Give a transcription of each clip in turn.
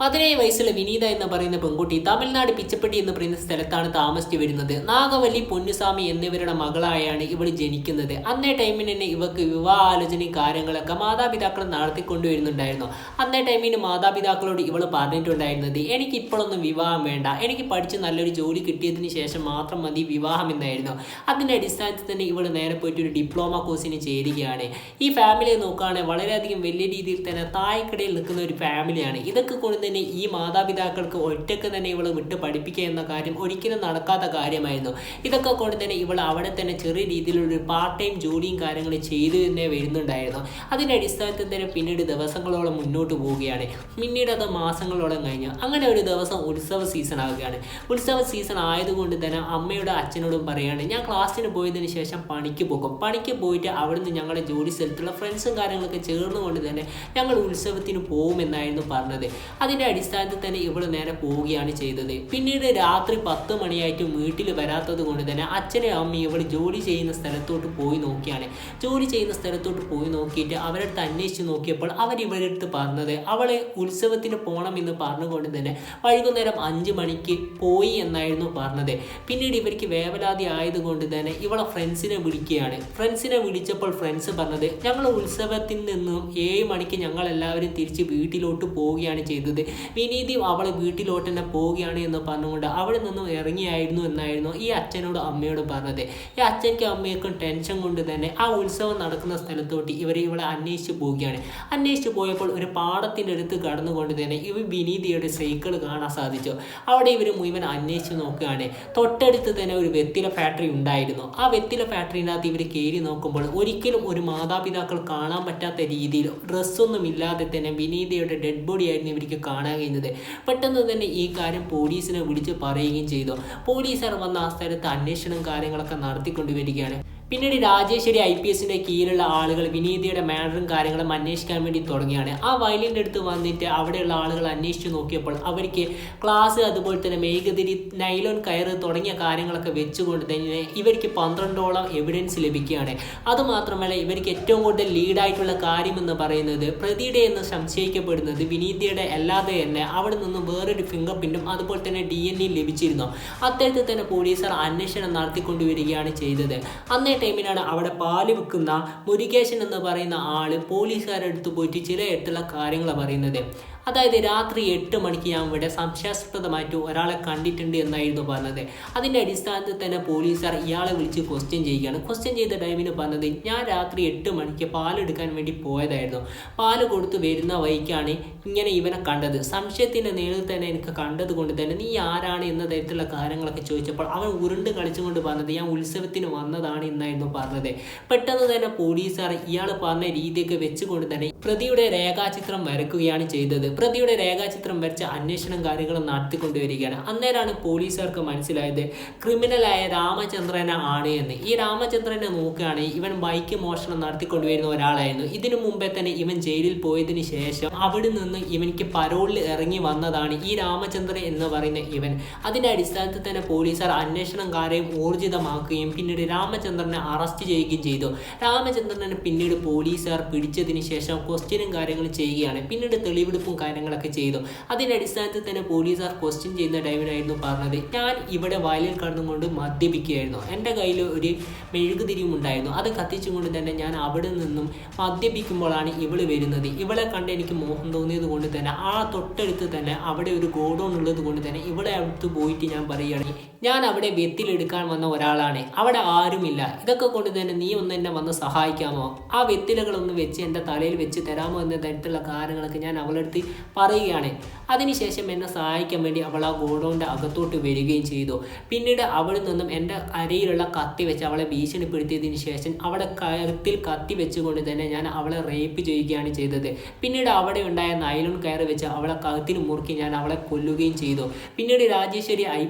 പതിനേഴ് വയസ്സിലെ വിനീത എന്ന് പറയുന്ന പെൺകുട്ടി തമിഴ്നാട് പിച്ചപ്പെട്ടി എന്ന് പറയുന്ന സ്ഥലത്താണ് താമസിച്ചു വരുന്നത്. നാഗവല്ലി പൊന്നുസ്വാമി എന്നിവരുടെ മകളായാണ് ഇവൾ ജനിക്കുന്നത്. അന്നേ ടൈമിന് തന്നെ ഇവക്ക് വിവാഹ ആലോചനയും കാര്യങ്ങളൊക്കെ മാതാപിതാക്കൾ നടത്തിക്കൊണ്ടുവരുന്നുണ്ടായിരുന്നു. അന്നേ ടൈമിന് മാതാപിതാക്കളോട് ഇവൾ പറഞ്ഞിട്ടുണ്ടായിരുന്നത് എനിക്ക് ഇപ്പോഴൊന്നും വിവാഹം വേണ്ട. എനിക്ക് പഠിച്ച് നല്ലൊരു ജോലി കിട്ടിയതിന് ശേഷം മാത്രം മതി വിവാഹം എന്നായിരുന്നു. അതിന്റെ അടിസ്ഥാനത്തിൽ തന്നെ ഇവൾ നേരെ പോയിട്ട് ഒരു ഡിപ്ലോമ കോഴ്സിന് ചേരുകയാണ്. ഈ ഫാമിലിയെ നോക്കുകയാണെങ്കിൽ വളരെയധികം വലിയ രീതിയിൽ തന്നെ തായ്ക്കടയിൽ നിൽക്കുന്ന ഒരു ഫാമിലിയാണ് ഇതൊക്കെ കൊണ്ട് തന്നെ ഈ മാതാപിതാക്കൾക്ക് ഒറ്റയ്ക്ക് തന്നെ ഇവൾ വിട്ട് പഠിപ്പിക്കുക എന്ന കാര്യം ഒരിക്കലും നടക്കാത്ത കാര്യമായിരുന്നു. ഇതൊക്കെ കൊണ്ട് തന്നെ ഇവൾ അവിടെ തന്നെ ചെറിയ രീതിയിലുള്ള പാർട്ട് ടൈം ജോലിയും കാര്യങ്ങളും ചെയ്തു തന്നെ വരുന്നുണ്ടായിരുന്നു. അതിന്റെ അടിസ്ഥാനത്തിൽ തന്നെ പിന്നീട് ദിവസങ്ങളോളം മുന്നോട്ട് പോവുകയാണ്. പിന്നീട് അത് മാസങ്ങളോളം കഴിഞ്ഞു. അങ്ങനെ ഒരു ദിവസം ഉത്സവ സീസൺ ആവുകയാണ്. ഉത്സവ സീസൺ ആയതുകൊണ്ട് തന്നെ അമ്മയുടെ അച്ഛനോടും പറയാണ് ഞാൻ ക്ലാസ്സിന് പോയതിന് ശേഷം പണിക്ക് പോകും. പണിക്ക് പോയിട്ട് അവിടുന്ന് ഞങ്ങളുടെ ജോലി സ്ഥലത്തുള്ള ഫ്രണ്ട്സും കാര്യങ്ങളൊക്കെ ചേർന്നുകൊണ്ട് തന്നെ ഞങ്ങൾ ഉത്സവത്തിന് പോകുമെന്നായിരുന്നു പറഞ്ഞത്. അതിന്റെ അടിസ്ഥാനത്തിൽ തന്നെ ഇവൾ നേരെ പോവുകയാണ് ചെയ്തത്. പിന്നീട് രാത്രി പത്ത് മണിയായിട്ടും വീട്ടിൽ വരാത്തത് കൊണ്ട് തന്നെ അച്ഛനും അമ്മയും ഇവൾ ജോലി ചെയ്യുന്ന സ്ഥലത്തോട്ട് പോയി നോക്കിയാണ്. ജോലി ചെയ്യുന്ന സ്ഥലത്തോട്ട് പോയി നോക്കിയിട്ട് അവരടുത്ത് അന്വേഷിച്ച് നോക്കിയപ്പോൾ അവർ ഇവരുടെ അടുത്ത് പറഞ്ഞത് അവളെ ഉത്സവത്തിന് പോകണമെന്ന് പറഞ്ഞുകൊണ്ട് തന്നെ വൈകുന്നേരം അഞ്ച് മണിക്ക് പോയി എന്നായിരുന്നു പറഞ്ഞത്. പിന്നീട് ഇവർക്ക് വേവലാതി ആയതുകൊണ്ട് തന്നെ ഇവളെ ഫ്രണ്ട്സിനെ വിളിക്കുകയാണ്. ഫ്രണ്ട്സിനെ വിളിച്ചപ്പോൾ ഫ്രണ്ട്സ് പറഞ്ഞത് ഞങ്ങൾ ഉത്സവത്തിൽ നിന്നും ഏഴ് മണിക്ക് ഞങ്ങൾ എല്ലാവരും തിരിച്ച് വീട്ടിലോട്ട് പോവുകയാണ് ചെയ്തത്. വിനീതി അവൾ വീട്ടിലോട്ട് തന്നെ പോവുകയാണ് എന്ന് പറഞ്ഞുകൊണ്ട് അവിടെ നിന്നും ഇറങ്ങിയായിരുന്നു എന്നായിരുന്നു ഈ അച്ഛനോട് അമ്മയോട് പറഞ്ഞത്. ഈ അച്ഛനും അമ്മയ്ക്കും ടെൻഷൻ കൊണ്ട് തന്നെ ആ ഉത്സവം നടക്കുന്ന സ്ഥലത്തോട്ട് ഇവർ ഇവളെ അന്വേഷിച്ച് പോവുകയാണ്. അന്വേഷിച്ച് പോയപ്പോൾ ഒരു പാടത്തിന്റെ അടുത്ത് കടന്നുകൊണ്ട് തന്നെ ഇവർ വിനീതിയുടെ സൈക്കിൾ കാണാൻ സാധിച്ചു. അവിടെ ഇവർ മുഴുവൻ അന്വേഷിച്ച് നോക്കുകയാണ്. തൊട്ടടുത്ത് തന്നെ ഒരു വെത്തില ഫാക്ടറി ഉണ്ടായിരുന്നു. ആ വെത്തില ഫാക്ടറിനകത്ത് ഇവർ കയറി നോക്കുമ്പോൾ ഒരിക്കലും ഒരു മാതാപിതാക്കൾ കാണാൻ പറ്റാത്ത രീതിയിൽ ഡ്രസ്സൊന്നും ഇല്ലാതെ തന്നെ വിനീതയുടെ ഡെഡ് ബോഡി ആയിരുന്നു ഇവർക്ക് കാണാൻ കഴിയുന്നത് പെട്ടെന്ന് തന്നെ ഈ കാര്യം പോലീസിനെ വിളിച്ച് പറയുകയും ചെയ്തു. പോലീസുകാർ വന്ന ആ സ്ഥലത്ത് അന്വേഷണം കാര്യങ്ങളൊക്കെ നടത്തിക്കൊണ്ട് വരികയാണ് പിന്നീട് രാജേശ്വരി ഐ പി എസിന്റെ കീഴിലുള്ള ആളുകൾ വിനീതയുടെ മാനറും കാര്യങ്ങളും അന്വേഷിക്കാൻ വേണ്ടി തുടങ്ങിയാണ് ആ വയലിന്റെ അടുത്ത് വന്നിട്ട് അവിടെയുള്ള ആളുകൾ അന്വേഷിച്ചു നോക്കിയപ്പോൾ അവർക്ക് ക്ലാസ് അതുപോലെ തന്നെ മേഘതിരി നൈലോൺ കയറ് തുടങ്ങിയ കാര്യങ്ങളൊക്കെ വെച്ചുകൊണ്ട് തന്നെ ഇവർക്ക് പന്ത്രണ്ടോളം എവിഡൻസ് ലഭിക്കുകയാണ്. അതുമാത്രമല്ല ഇവർക്ക് ഏറ്റവും കൂടുതൽ ലീഡായിട്ടുള്ള കാര്യം എന്ന് പറയുന്നത് പ്രതിയുടെ എന്ന് സംശയിക്കപ്പെടുന്നത് വിനീതയുടെ അല്ലാതെ തന്നെ അവിടെ നിന്നും വേറൊരു ഫിംഗർ പ്രിന്റും അതുപോലെ തന്നെ ഡി എൻ എ ലഭിച്ചിരുന്നു. അത്തരത്തിൽ തന്നെ പോലീസർ അന്വേഷണം നടത്തിക്കൊണ്ടുവരികയാണ് ചെയ്തത്. അന്നേ ടൈമിലാണ് അവിടെ പാൽ വിൽക്കുന്ന മുരുകേശൻ എന്ന് പറയുന്ന ആൾ പോലീസുകാരുടെ അടുത്ത് പോയിട്ട് ചിലയിടത്തുള്ള കാര്യങ്ങളാണ് പറയുന്നത്. അതായത് രാത്രി എട്ട് മണിക്ക് ഞാൻ ഇവിടെ സംശയാസ്പദമായിട്ട് ഒരാളെ കണ്ടിട്ടുണ്ട് എന്നായിരുന്നു പറഞ്ഞത്. അതിന്റെ അടിസ്ഥാനത്തിൽ തന്നെ പോലീസുകാർ ഇയാളെ വിളിച്ച് ക്വസ്റ്റ്യൻ ചെയ്യുകയാണ്. ക്വസ്റ്റ്യൻ ചെയ്ത ടൈമിന് പറഞ്ഞത് ഞാൻ രാത്രി എട്ട് മണിക്ക് പാലെടുക്കാൻ വേണ്ടി പോയതായിരുന്നു. പാൽ കൊടുത്ത് വരുന്ന വഴിക്കാണ് ഇങ്ങനെ ഇവനെ കണ്ടത്. സംശയത്തിന്റെ നേരിൽ തന്നെ എനിക്ക് കണ്ടത് കൊണ്ട് തന്നെ നീ ആരാണ് എന്ന തരത്തിലുള്ള കാര്യങ്ങളൊക്കെ ചോദിച്ചപ്പോൾ അവൻ ഉരുണ്ട് കളിച്ചുകൊണ്ട് പറഞ്ഞത് ഞാൻ ഉത്സവത്തിന് വന്നതാണ് എന്നായിരുന്നു പറഞ്ഞത്. പെട്ടെന്ന് തന്നെ പോലീസുകാർ ഇയാൾ പറഞ്ഞ രീതിയൊക്കെ വെച്ചുകൊണ്ട് തന്നെ പ്രതിയുടെ രേഖാചിത്രം വരക്കുകയാണ് ചെയ്തത്. പ്രതിയുടെ രേഖാചിത്രം വരച്ച അന്വേഷണം കാര്യങ്ങൾ നടത്തിക്കൊണ്ടുവരികയാണ്. അന്നേരമാണ് പോലീസുകാർക്ക് മനസ്സിലായത് ക്രിമിനലായ രാമചന്ദ്രനെ ആണ് എന്ന്. ഈ രാമചന്ദ്രനെ നോക്കുകയാണെങ്കിൽ ഇവൻ ബൈക്ക് മോഷണം നടത്തിക്കൊണ്ടുവരുന്ന ഒരാളായിരുന്നു. ഇതിനു മുമ്പേ തന്നെ ഇവൻ ജയിലിൽ പോയതിനു ശേഷം അവിടെ നിന്ന് ഇവനിക്ക് പരോളിൽ ഇറങ്ങി വന്നതാണ് ഈ രാമചന്ദ്രൻ എന്ന് പറയുന്ന ഇവൻ. അതിന്റെ അടിസ്ഥാനത്തിൽ തന്നെ പോലീസുകാർ അന്വേഷണം കാര്യം ഊർജിതമാക്കുകയും പിന്നീട് രാമചന്ദ്രനെ അറസ്റ്റ് ചെയ്യുകയും ചെയ്തു. രാമചന്ദ്രനെ പിന്നീട് പോലീസുകാർ പിടിച്ചതിന് ശേഷം ക്വസ്റ്റ്യനും കാര്യങ്ങളും ചെയ്യുകയാണ്. പിന്നീട് തെളിവെടുപ്പും കാര്യങ്ങളൊക്കെ ചെയ്തു. അതിന്റെ അടിസ്ഥാനത്തിൽ തന്നെ പോലീസുകാർ ക്വസ്റ്റ്യൻ ചെയ്യുന്ന ടൈമിലായിരുന്നു പറഞ്ഞത്. ഞാൻ ഇവിടെ വയലിൽ കടന്നുകൊണ്ട് മദ്യപിക്കുകയായിരുന്നു. എന്റെ കയ്യിൽ ഒരു മെഴുകുതിരിയും ഉണ്ടായിരുന്നു. അത് കത്തിച്ചുകൊണ്ട് തന്നെ ഞാൻ അവിടെ നിന്നും മദ്യപിക്കുമ്പോഴാണ് ഇവൾ വരുന്നത്. ഇവളെ കണ്ട് എനിക്ക് മോഹം തോന്നിയത് കൊണ്ട് തന്നെ ആ തൊട്ടടുത്ത് തന്നെ അവിടെ ഒരു ഗോഡൗൺ ഉള്ളത് കൊണ്ട് തന്നെ ഇവിടെ അടുത്ത് പോയിട്ട് ഞാൻ പറയുകയാണെങ്കിൽ ഞാൻ അവിടെ വെത്തിലെടുക്കാൻ വന്ന ഒരാളാണ്. അവിടെ ആരുമില്ല. ഇതൊക്കെ കൊണ്ട് തന്നെ നീ ഒന്ന് എന്നെ വന്ന് സഹായിക്കാമോ? ആ വെത്തിലകളൊന്ന് വെച്ച് എന്റെ തലയിൽ വെച്ച് തരാമോ എന്ന തരത്തിലുള്ള കാര്യങ്ങളൊക്കെ ഞാൻ അവളടുത്ത് പറയുകയാണ്. അതിനുശേഷം എന്നെ സഹായിക്കാൻ വേണ്ടി അവൾ ആ ഗോഡൗണിന്റെ അകത്തോട്ട് വരികയും ചെയ്തു. പിന്നീട് അവളിൽ നിന്നും എന്റെ അരയിലുള്ള കത്തി വെച്ച് അവളെ ഭീഷണിപ്പെടുത്തിയതിന് ശേഷം അവളെ കയത്തിൽ കത്തി വെച്ചുകൊണ്ട് തന്നെ ഞാൻ അവളെ റേപ്പ് ചെയ്യുകയാണ് ചെയ്തത്. പിന്നീട് അവിടെ ഉണ്ടായ നൈലോൺ കയർ വെച്ച് അവളെ കഴുത്തിന് മുറുക്കി ഞാൻ അവളെ കൊല്ലുകയും ചെയ്തു. പിന്നീട് രാജേശ്വരി ഐ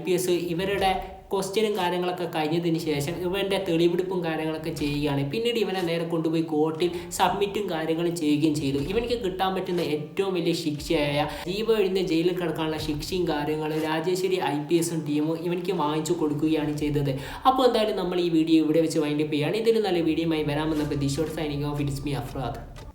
ഇവരുടെ ക്വസ്റ്റ്യനും കാര്യങ്ങളൊക്കെ കഴിഞ്ഞതിന് ശേഷം ഇവന്റെ തെളിവെടുപ്പും കാര്യങ്ങളൊക്കെ ചെയ്യുകയാണ്. പിന്നീട് ഇവനെ നേരെ കൊണ്ടുപോയി കോർട്ടിൽ സബ്മിറ്റും കാര്യങ്ങളും ചെയ്യുകയും ചെയ്തു. ഇവനിക്ക് കിട്ടാൻ പറ്റുന്ന ഏറ്റവും വലിയ ശിക്ഷയായ ജീവ എഴുന്ന ജയിലിൽ കിടക്കാനുള്ള ശിക്ഷയും കാര്യങ്ങളും രാജേശ്വരി ഐ പി എസും ടീമും ഇവനിക്ക് വാങ്ങിച്ചു കൊടുക്കുകയാണ് ചെയ്തത്. അപ്പോൾ എന്തായാലും നമ്മൾ ഈ വീഡിയോ ഇവിടെ വെച്ച് വൈൻഡപ്പ് ചെയ്യുകയാണ്. ഇതിൽ നല്ല വീഡിയോയുമായി വരാമെന്ന പ്രതീക്ഷയോട് signing off it's me Afrad